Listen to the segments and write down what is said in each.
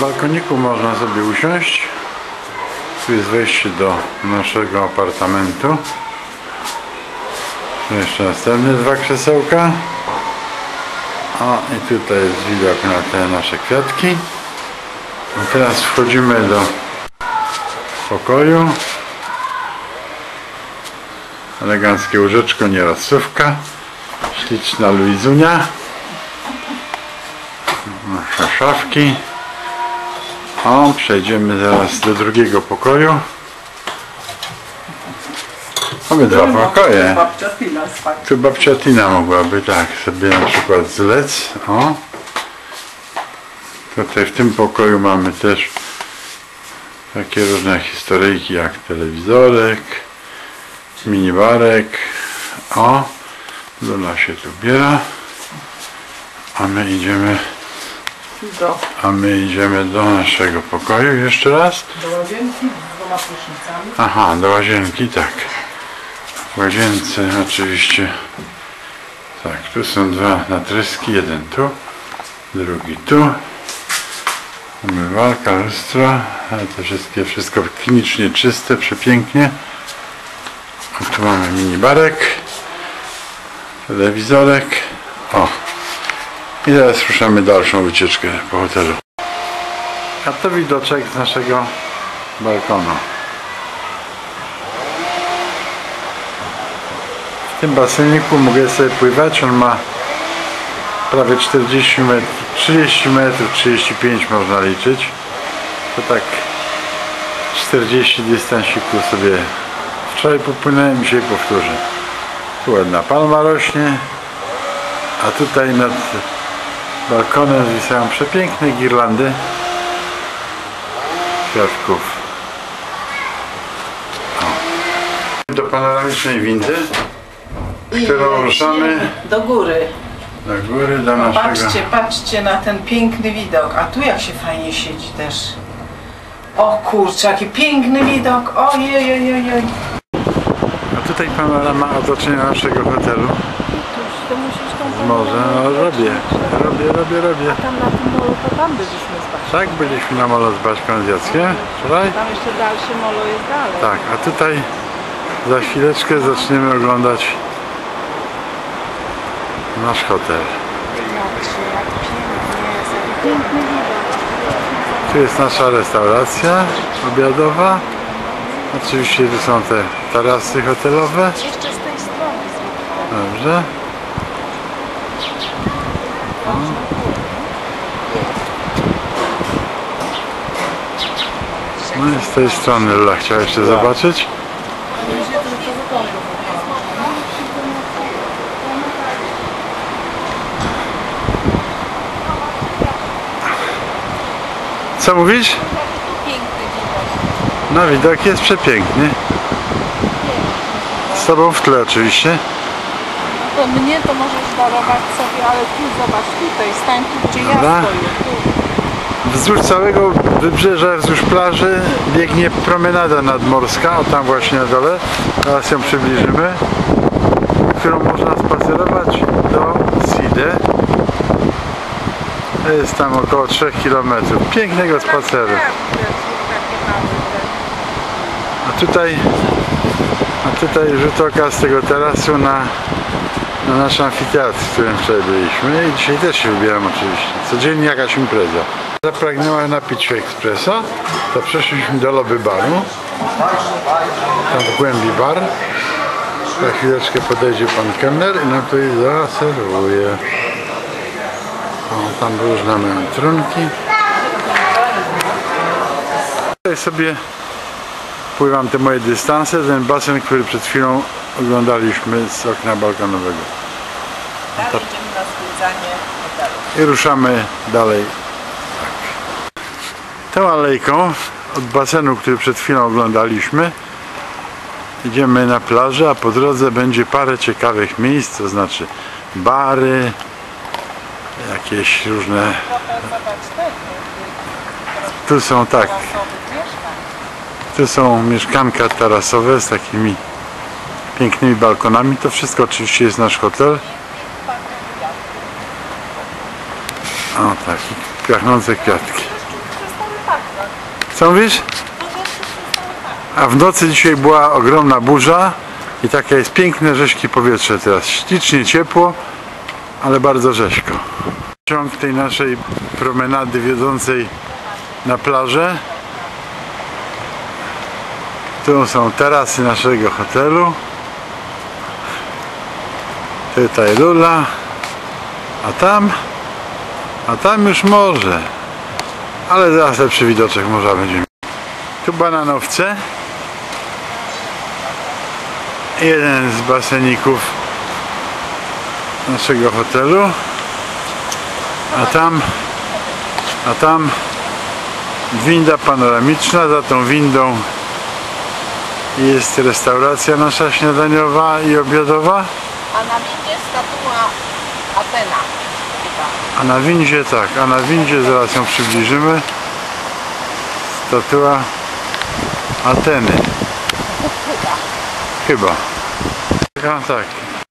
balkoniku można sobie usiąść. Tu jest wejście do naszego apartamentu. Tu Jeszcze następne dwa krzesełka. O, i tutaj jest widok na te nasze kwiatki. A teraz wchodzimy do pokoju. Eleganckie łóżeczko, nierasówka. Śliczna Luizunia. Nasze szafki. O, przejdziemy zaraz do drugiego pokoju. Mamy dwa pokoje. Tu babcia Tina mogłaby tak sobie na przykład zlec. O. Tutaj w tym pokoju mamy też takie różne historyjki jak telewizorek, minibarek. O, Lula się tu biera. A my idziemy, Do, a my idziemy do naszego pokoju jeszcze raz. do łazienki z dwoma prysznicami. Aha, do łazienki, tak. W łazience oczywiście. Tak, tu są dwa natryski, jeden tu, drugi tu. Umywalka, lustro, ale to wszystkie, wszystko klinicznie czyste, przepięknie. A tu mamy minibarek, telewizorek. O! I teraz ruszamy dalszą wycieczkę po hotelu. A to widoczek z naszego balkonu. W tym baseniku mogę sobie pływać, on ma prawie 40 metrów, 30 metrów, 35 można liczyć. To tak 40 dystansiku sobie wczoraj popłynąłem, dzisiaj powtórzę. Tu ładna palma rośnie, a tutaj nad balkonem zwisają przepiękne girlandy kwiatków. O. Do panoramicznej windy Którą ruszamy? Do góry. na góry do naszego... Patrzcie, patrzcie na ten piękny widok. A tu jak się fajnie siedzi też. O kurczę, jaki piękny widok. Ojej, ojej, ojej. A tutaj panorama otoczenia naszego hotelu z morza. No robię, robię, robię, robię. Tam na tym molu to tam byliśmy spać. Tak, byliśmy na molo z Baśką z Jackiem wczoraj. Tam jeszcze dalsze molo jest dalej. Tak, a tutaj za chwileczkę zaczniemy oglądać nasz hotel. Tu jest nasza restauracja obiadowa. Oczywiście tu są te tarasy hotelowe. Jeszcze z tej strony. Dobrze. No i z tej strony Lula chciała jeszcze zobaczyć. Co mówisz? No widok jest przepiękny. Z tobą w tle oczywiście. To mnie to możesz darować sobie, ale tu zobacz, tutaj, stań tu, gdzie ja Dobra. stoję. Tu. Wzdłuż całego wybrzeża, wzdłuż plaży biegnie promenada nadmorska, o tam właśnie na dole, teraz ją przybliżymy, którą można spacerować do Side. Jest tam około 3 km. Pięknego spaceru. A tutaj, a tutaj rzut oka z tego tarasu na, na nasz amfiteatr, w którym wczoraj byliśmy i dzisiaj też się wybieram oczywiście. Codziennie jakaś impreza. Zapragnęła napić się ekspreso, to przeszliśmy do lobby baru. Tam w głębi bar. Za chwileczkę podejdzie pan kelner i nam tutaj zaserwuje. Tam różne trunki. Tutaj sobie pływam te moje dystanse, ten basen, który przed chwilą oglądaliśmy z okna balkonowego. Dalej idziemy na. I ruszamy dalej. Tak. Tą alejką od basenu, który przed chwilą oglądaliśmy, idziemy na plażę, a po drodze będzie parę ciekawych miejsc, to znaczy bary, jakieś różne. Tu są tak. Tu są mieszkanka tarasowe z takimi pięknymi balkonami. To wszystko oczywiście jest nasz hotel. O tak, i pachnące kwiatki. Co mówisz? A w nocy dzisiaj była ogromna burza i takie jest piękne, rześkie powietrze teraz. Ślicznie ciepło, ale bardzo rzeźko. Ciąg tej naszej promenady wiodącej na plażę. Tu są tarasy naszego hotelu. Tutaj Lula. A tam, a tam już morze. Ale zaraz lepszy widoczek morza będziemy. Tu bananowce. Jeden z baseników naszego hotelu. A tam, a tam winda panoramiczna. Za tą windą jest restauracja nasza śniadaniowa i obiadowa. A na windzie statua Atena. A na windzie tak, a na windzie zaraz ją przybliżymy. Statua Ateny. Chyba. Chyba. Tak.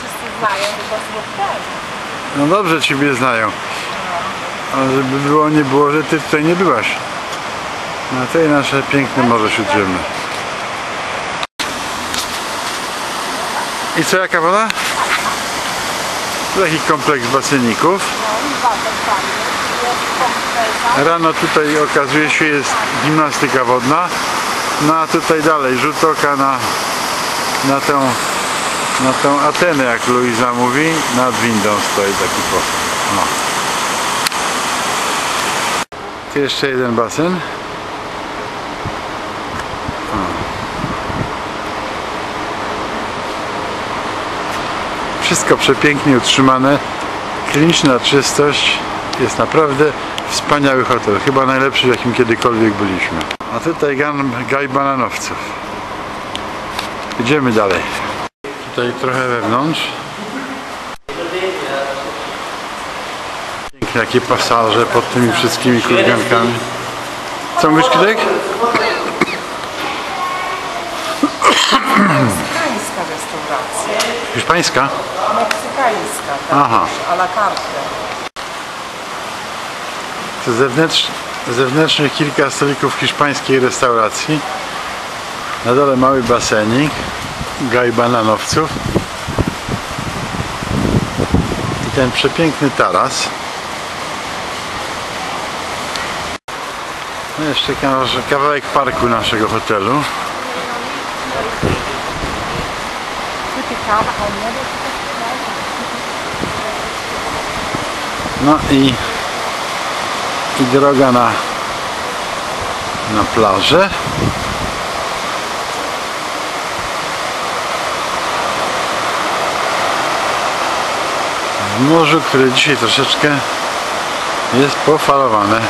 Wszyscy znają, tylko. No dobrze Ciebie znają. Ale żeby było nie było, że Ty tutaj nie byłaś. Na tej nasze piękne Morze Śródziemne. I co, jaka woda? Taki kompleks baseników. No. Rano tutaj okazuje się jest gimnastyka wodna. No a tutaj dalej rzut oka na, na, tę, na tę Atenę, jak Luiza mówi. Nad windą stoi taki posąg. No. Tu jeszcze jeden basen. Wszystko przepięknie utrzymane. Kliniczna czystość. Jest naprawdę wspaniały hotel. Chyba najlepszy, w jakim kiedykolwiek byliśmy. A tutaj gaj bananowców. Idziemy dalej. Tutaj trochę wewnątrz. Piękne jakie pasaże pod tymi wszystkimi krużgankami. Co mówisz, Kidek? Restauracja. Hiszpańska? Meksykańska, tak. Aha. A la carte. To zewnętrz, zewnętrznych kilka stolików hiszpańskiej restauracji. Na dole mały basenik, gaj bananowców. I ten przepiękny taras. No jeszcze kawa- kawałek parku naszego hotelu. No i, i droga na, na plażę. W morzu, które dzisiaj troszeczkę jest pofalowane.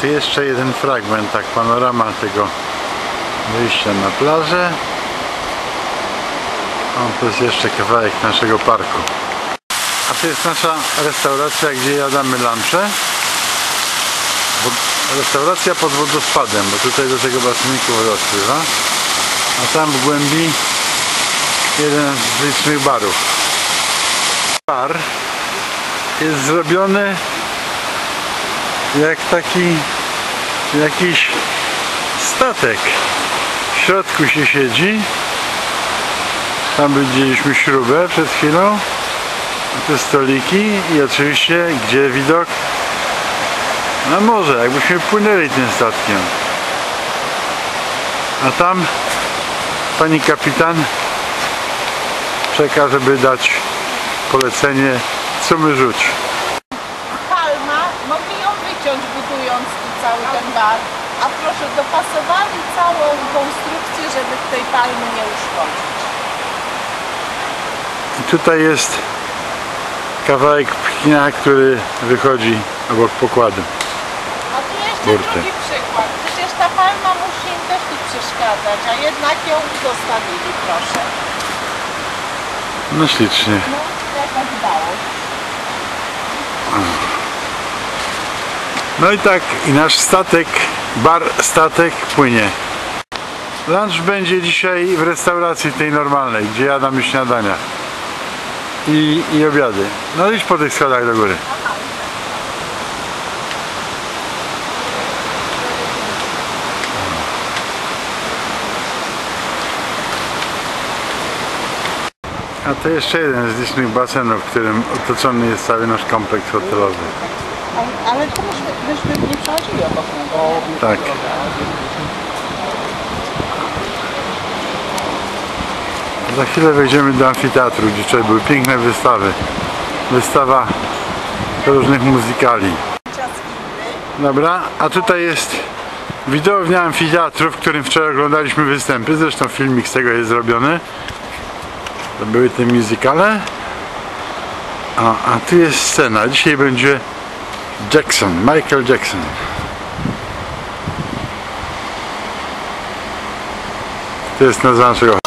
Tu jeszcze jeden fragment, tak panorama tego wyjścia na plażę. To jest jeszcze kawałek naszego parku. A to jest nasza restauracja, gdzie jadamy lunche. Restauracja pod wodospadem, bo tutaj do tego baseniku woda spływa. A tam w głębi jeden z licznych barów. Bar jest zrobiony jak taki jakiś statek. W środku się siedzi. Tam widzieliśmy śrubę przed chwilą te stoliki i oczywiście gdzie widok na morze, jakbyśmy płynęli tym statkiem. A tam pani kapitan czeka, żeby dać polecenie, co my rzuć. Palma, mogli ją wyciąć budując tu cały ten bar. A proszę, dopasowali całą konstrukcję, żeby tej palmy nie uszkodzić. Tutaj jest kawałek pchnia, który wychodzi obok pokładu. A tu jeszcze Burty. drugi przykład. Przecież ta palma musi im też tu przeszkadzać, a jednak ją zostawili, proszę. No ślicznie. No, jaka dbałość. No i tak, i nasz statek, bar statek płynie. Lunch będzie dzisiaj w restauracji tej normalnej, gdzie jadamy śniadania i, i obiady. No idź po tych schodach do góry. A to jeszcze jeden z licznych basenów, w którym otoczony jest cały nasz kompleks hotelowy. Ale to byśmy nie przechodzili obok niego. Tak. Za chwilę wejdziemy do amfiteatru, gdzie wczoraj były piękne wystawy. Wystawa różnych muzykali. Dobra, a tutaj jest widownia amfiteatru, w którym wczoraj oglądaliśmy występy. Zresztą filmik z tego jest zrobiony. To były te muzykale. A, a tu jest scena. Dzisiaj będzie Jackson, Michael Jackson. To jest nazwa naszego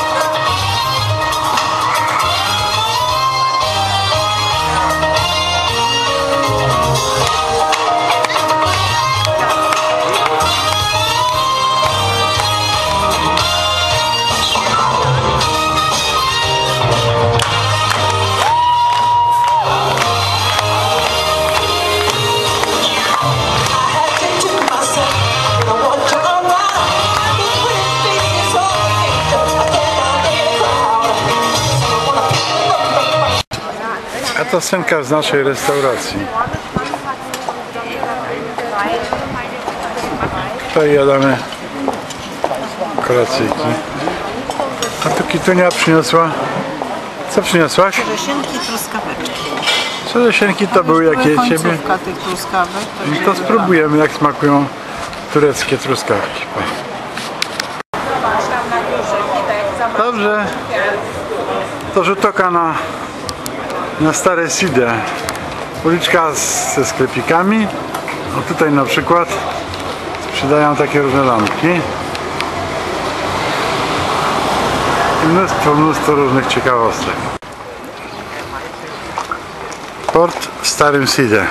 A to scenka z naszej restauracji. Tutaj jadamy kolacyjki. A tu Kitunia przyniosła... Co przyniosłaś? Czeresienki, truskaweczki. Czeresienki to były jakie ciebie? Tych truskawek. To No to spróbujemy jak smakują tureckie truskawki. Dobrze. To rzut oka na, na stare Sidę. Uliczka z, ze sklepikami. O tutaj na przykład sprzedają takie różne lampki. I mnóstwo, mnóstwo różnych ciekawostek. Port w Starym Sidzie.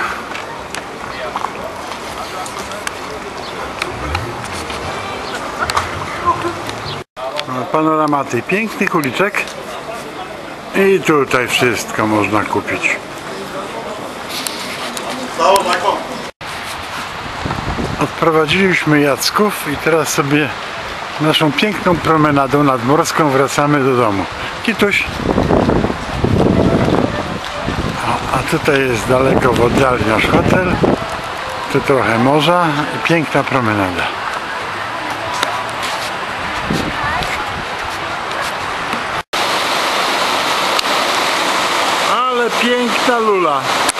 No, Panorama tych pięknych uliczek i tutaj wszystko można kupić. Odprowadziliśmy Jacków i teraz sobie naszą piękną promenadą nadmorską wracamy do domu. Kituś. A, a tutaj jest daleko w oddali nasz hotel. Tu trochę morza i piękna promenada.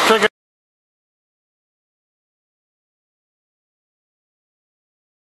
这个。